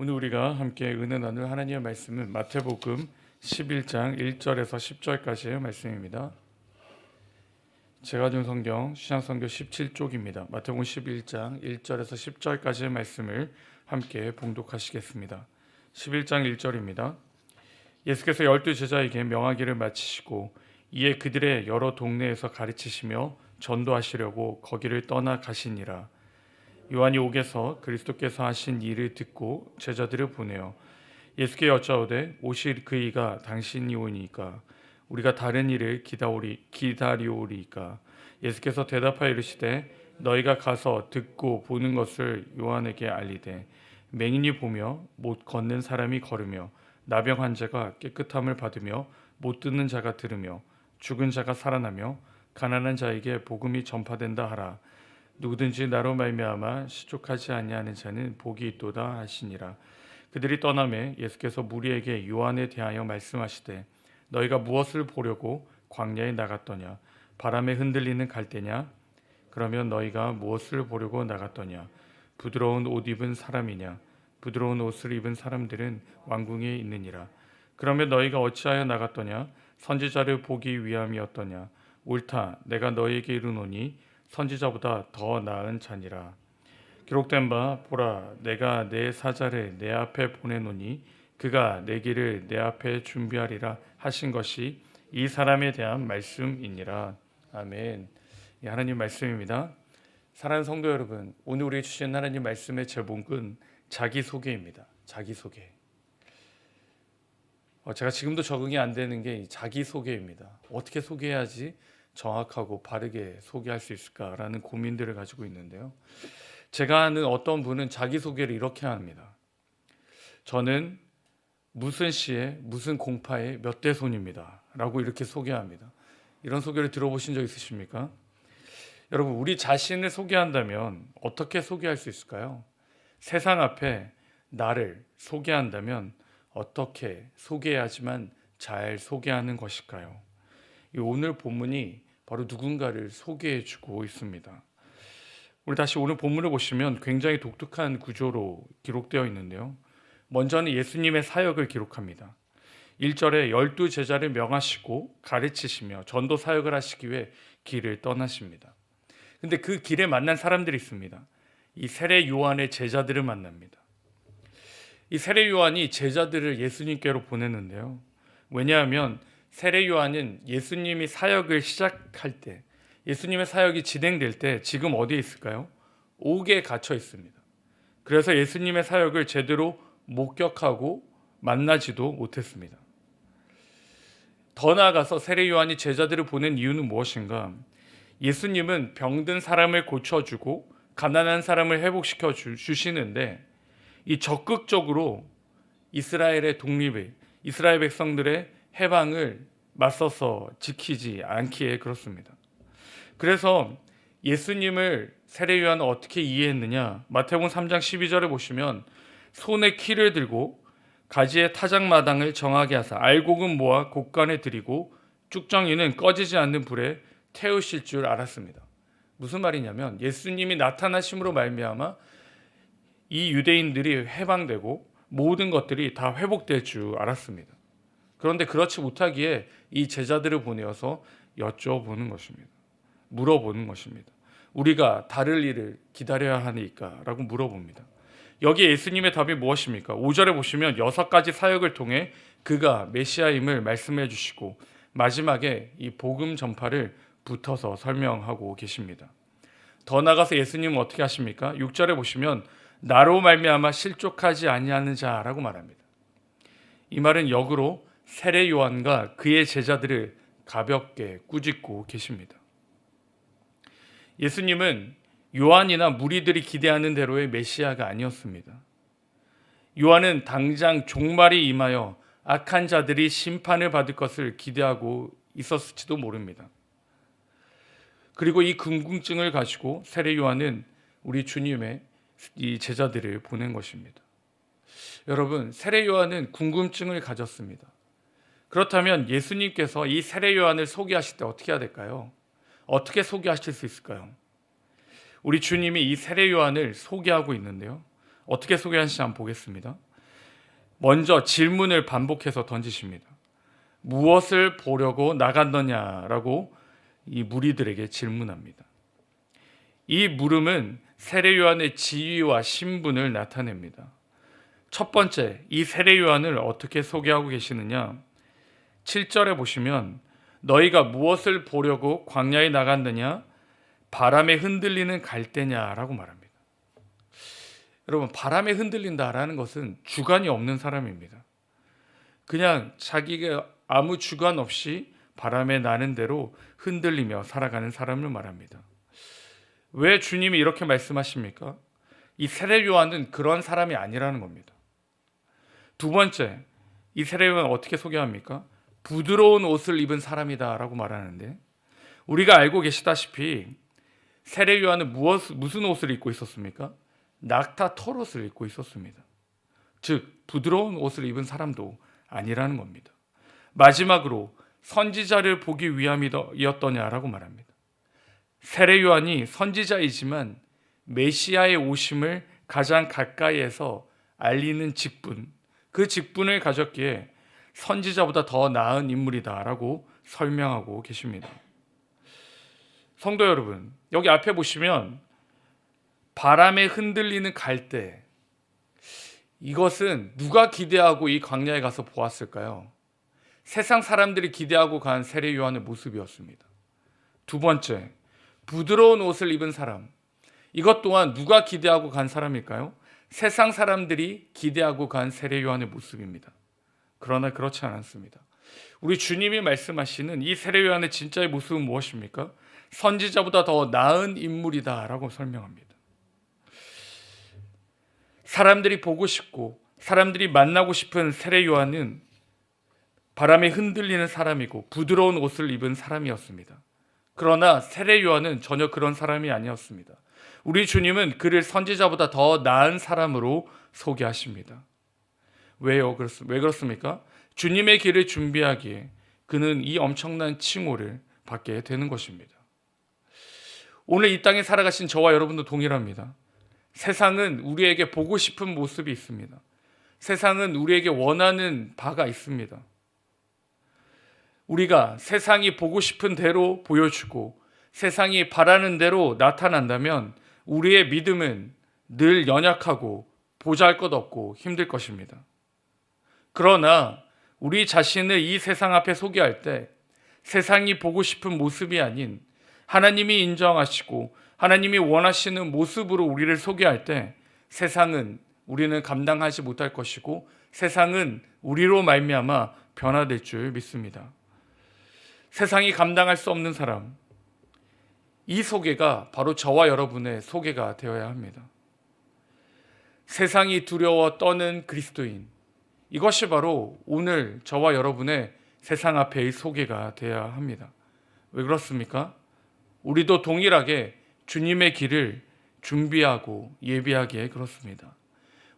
오늘 우리가 함께 은혜 나눌 하나님의 말씀은 마태복음 11장 1절에서 10절까지의 말씀입니다. 제가 준 성경 시향성교 17쪽입니다. 마태복음 11장 1절에서 10절까지의 말씀을 함께 봉독하시겠습니다. 11장 1절입니다. 예수께서 열두 제자에게 명하기를 마치시고 이에 그들의 여러 동네에서 가르치시며 전도하시려고 거기를 떠나 가시니라. 요한이 옥에서 그리스도께서 하신 일을 듣고 제자들을 보내어 예수께 여짜오되 오실 그이가 당신이 오니까 우리가 다른 일을 기다오리 기다리오리까 예수께서 대답하여 이르시되 너희가 가서 듣고 보는 것을 요한에게 알리되 맹인이 보며 못 걷는 사람이 걸으며 나병 환자가 깨끗함을 받으며 못 듣는 자가 들으며 죽은 자가 살아나며 가난한 자에게 복음이 전파된다 하라 누구든지 나로 말미암아 시족하지 아니하는 자는 복이 있도다 하시니라. 그들이 떠남에 예수께서 무리에게 요한에 대하여 말씀하시되 너희가 무엇을 보려고 광야에 나갔더냐? 바람에 흔들리는 갈대냐? 그러면 너희가 무엇을 보려고 나갔더냐? 부드러운 옷 입은 사람이냐? 부드러운 옷을 입은 사람들은 왕궁에 있느니라. 그러면 너희가 어찌하여 나갔더냐? 선지자를 보기 위함이었더냐? 옳다. 내가 너희에게 이르노니 선지자보다 더 나은 자니라. 기록된 바 보라 내가 내 사자를 내 앞에 보내노니 그가 내 길을 내 앞에 준비하리라 하신 것이 이 사람에 대한 말씀이니라. 아멘. 이 하나님 말씀입니다. 사랑하는 성도 여러분, 오늘 우리 주신 하나님 말씀의 제목은 자기 소개입니다. 자기 소개. 어, 제가 지금도 적응이 안 되는 게 자기 소개입니다. 어떻게 소개해야지 정확하고 바르게 소개할 수 있을까라는 고민들을 가지고 있는데요. 제가 아는 어떤 분은 자기 소개를 이렇게 합니다. 저는 무슨 시에 무슨 공파의 몇 대 손입니다라고 이렇게 소개합니다. 이런 소개를 들어보신 적 있으십니까? 여러분 우리 자신을 소개한다면 어떻게 소개할 수 있을까요? 세상 앞에 나를 소개한다면 어떻게 소개해야지만 잘 소개하는 것일까요? 이 오늘 본문이 바로 누군가를 소개해 주고 있습니다. 우리 다시 오늘 본문을 보시면 굉장히 독특한 구조로 기록되어 있는데요. 먼저는 예수님의 사역을 기록합니다. 1절에 열두 제자를 명하시고 가르치시며 전도 사역을 하시기 위해 길을 떠나십니다. 근데 그 길에 만난 사람들이 있습니다. 이 세례 요한의 제자들을 만납니다. 이 세례 요한이 제자들을 예수님께로 보냈는데요. 왜냐하면 세례 요한은 예수님이 사역을 시작할 때 예수님의 사역이 진행될 때 지금 어디에 있을까요? 옥에 갇혀 있습니다. 그래서 예수님의 사역을 제대로 목격하고 만나지도 못했습니다. 더 나아가서 세례 요한이 제자들을 보낸 이유는 무엇인가? 예수님은 병든 사람을 고쳐주고 가난한 사람을 회복시켜 주시는데 이 적극적으로 이스라엘의 독립을 이스라엘 백성들의 해방을 맞서서 지키지 않기에 그렇습니다. 그래서 예수님을 세례 요한은 어떻게 이해했느냐? 마태복음 3장 12절에 보시면 손에 키를 들고 가지의 타작마당을 정하게 하사 알곡은 모아 곡간에 들이고 쭉정이는 꺼지지 않는 불에 태우실 줄 알았습니다. 무슨 말이냐면 예수님이 나타나심으로 말미암아 이 유대인들이 해방되고 모든 것들이 다 회복될 줄 알았습니다. 그런데 그렇지 못하기에 이 제자들을 보내어서 여쭤보는 것입니다. 물어보는 것입니다. 우리가 다를 일을 기다려야 하니까 라고 물어봅니다. 여기 예수님의 답이 무엇입니까? 5절에 보시면 여섯 가지 사역을 통해 그가 메시아임을 말씀해 주시고 마지막에 이 복음 전파를 붙어서 설명하고 계십니다. 더 나가서 예수님은 어떻게 하십니까? 6절에 보시면 나로 말미암아 실족하지 아니하는 자라고 말합니다. 이 말은 역으로 세례 요한과 그의 제자들을 가볍게 꾸짖고 계십니다. 예수님은 요한이나 무리들이 기대하는 대로의 메시아가 아니었습니다. 요한은 당장 종말이 임하여 악한 자들이 심판을 받을 것을 기대하고 있었을지도 모릅니다. 그리고 이 궁금증을 가지고 세례 요한은 우리 주님의 이 제자들을 보낸 것입니다. 여러분, 세례 요한은 궁금증을 가졌습니다. 그렇다면 예수님께서 이 세례 요한을 소개하실 때 어떻게 해야 될까요? 어떻게 소개하실 수 있을까요? 우리 주님이 이 세례 요한을 소개하고 있는데요. 어떻게 소개하시는지 한번 보겠습니다. 먼저 질문을 반복해서 던지십니다. 무엇을 보려고 나갔느냐라고 이 무리들에게 질문합니다. 이 물음은 세례 요한의 지위와 신분을 나타냅니다. 첫 번째, 이 세례 요한을 어떻게 소개하고 계시느냐? 7절에 보시면 너희가 무엇을 보려고 광야에 나갔느냐? 바람에 흔들리는 갈대냐라고 말합니다. 여러분, 바람에 흔들린다라는 것은 주관이 없는 사람입니다. 그냥 자기가 아무 주관 없이 바람에 나는 대로 흔들리며 살아가는 사람을 말합니다. 왜 주님이 이렇게 말씀하십니까? 이 세례 요한은 그런 사람이 아니라는 겁니다. 두 번째, 이 세례 요한은 어떻게 소개합니까? 부드러운 옷을 입은 사람이다라고 말하는데 우리가 알고 계시다시피 세례 요한은 무엇 무슨 옷을 입고 있었습니까? 낙타 털옷을 입고 있었습니다. 즉 부드러운 옷을 입은 사람도 아니라는 겁니다. 마지막으로 선지자를 보기 위함이었더냐라고 말합니다. 세례 요한이 선지자이지만 메시아의 오심을 가장 가까이에서 알리는 직분, 그 직분을 가졌기에 선지자보다 더 나은 인물이다라고 설명하고 계십니다. 성도 여러분, 여기 앞에 보시면 바람에 흔들리는 갈대. 이것은 누가 기대하고 이 광야에 가서 보았을까요? 세상 사람들이 기대하고 간 세례 요한의 모습이었습니다. 두 번째, 부드러운 옷을 입은 사람. 이것 또한 누가 기대하고 간 사람일까요? 세상 사람들이 기대하고 간 세례 요한의 모습입니다. 그러나 그렇지 않았습니다. 우리 주님이 말씀하시는 이 세례 요한의 진짜의 모습은 무엇입니까? 선지자보다 더 나은 인물이다라고 설명합니다. 사람들이 보고 싶고 사람들이 만나고 싶은 세례 요한은 바람에 흔들리는 사람이고 부드러운 옷을 입은 사람이었습니다. 그러나 세례 요한은 전혀 그런 사람이 아니었습니다. 우리 주님은 그를 선지자보다 더 나은 사람으로 소개하십니다. 왜요? 왜 그렇습니까? 주님의 길을 준비하기에 그는 이 엄청난 칭호를 받게 되는 것입니다. 오늘 이 땅에 살아가신 저와 여러분도 동일합니다. 세상은 우리에게 보고 싶은 모습이 있습니다. 세상은 우리에게 원하는 바가 있습니다. 우리가 세상이 보고 싶은 대로 보여주고 세상이 바라는 대로 나타난다면 우리의 믿음은 늘 연약하고 보잘 것 없고 힘들 것입니다. 그러나 우리 자신을 이 세상 앞에 소개할 때 세상이 보고 싶은 모습이 아닌 하나님이 인정하시고 하나님이 원하시는 모습으로 우리를 소개할 때 세상은 우리는 감당하지 못할 것이고 세상은 우리로 말미암아 변화될 줄 믿습니다. 세상이 감당할 수 없는 사람, 이 소개가 바로 저와 여러분의 소개가 되어야 합니다. 세상이 두려워 떠는 그리스도인, 이것이 바로 오늘 저와 여러분의 세상 앞에의 소개가 되어야 합니다. 왜 그렇습니까? 우리도 동일하게 주님의 길을 준비하고 예비하기에 그렇습니다.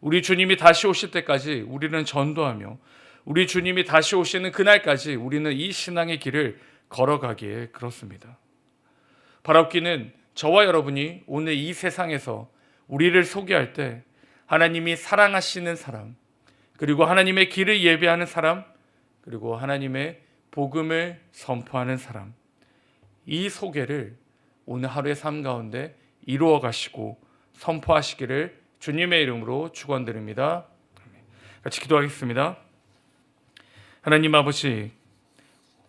우리 주님이 다시 오실 때까지 우리는 전도하며 우리 주님이 다시 오시는 그날까지 우리는 이 신앙의 길을 걸어가기에 그렇습니다. 바랍기는 저와 여러분이 오늘 이 세상에서 우리를 소개할 때 하나님이 사랑하시는 사람, 그리고 하나님의 길을 예배하는 사람, 그리고 하나님의 복음을 선포하는 사람, 이 소개를 오늘 하루의 삶 가운데 이루어 가시고 선포하시기를 주님의 이름으로 축원드립니다. 같이 기도하겠습니다. 하나님 아버지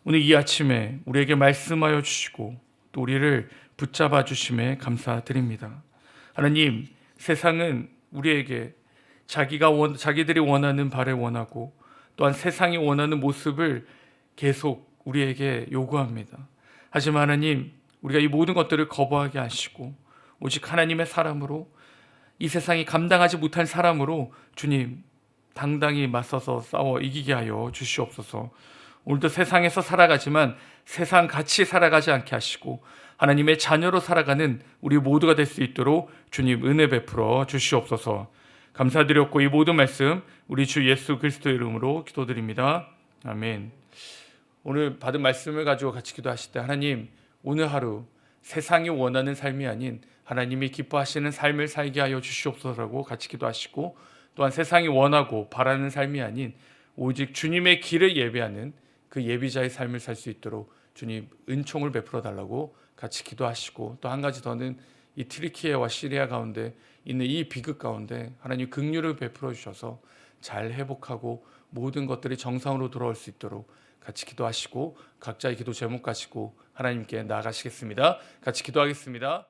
오늘 이 아침에 우리에게 말씀하여 주시고 또 우리를 붙잡아 주심에 감사드립니다. 하나님, 세상은 우리에게 자기가 원, 자기들이 원하는 바를 원하고 또한 세상이 원하는 모습을 계속 우리에게 요구합니다. 하지만 하나님, 우리가 이 모든 것들을 거부하게 하시고 오직 하나님의 사람으로 이 세상이 감당하지 못한 사람으로 주님 당당히 맞서서 싸워 이기게 하여 주시옵소서. 오늘도 세상에서 살아가지만 세상 같이 살아가지 않게 하시고 하나님의 자녀로 살아가는 우리 모두가 될 수 있도록 주님 은혜 베풀어 주시옵소서. 감사드렸고 이 모든 말씀 우리 주 예수 그리스도 이름으로 기도드립니다. 아멘. 오늘 받은 말씀을 가지고 같이 기도하실 때 하나님 오늘 하루 세상이 원하는 삶이 아닌 하나님이 기뻐하시는 삶을 살게 하여 주시옵소서라고 같이 기도하시고 또한 세상이 원하고 바라는 삶이 아닌 오직 주님의 길을 예배하는 그 예비자의 삶을 살 수 있도록 주님 은총을 베풀어 달라고 같이 기도하시고 또 한 가지 더는 이 트리키에와 시리아 가운데 있는 이 비극 가운데 하나님 긍휼을 베풀어 주셔서 잘 회복하고 모든 것들이 정상으로 돌아올 수 있도록 같이 기도하시고 각자의 기도 제목 가지고 하나님께 나아가시겠습니다. 같이 기도하겠습니다.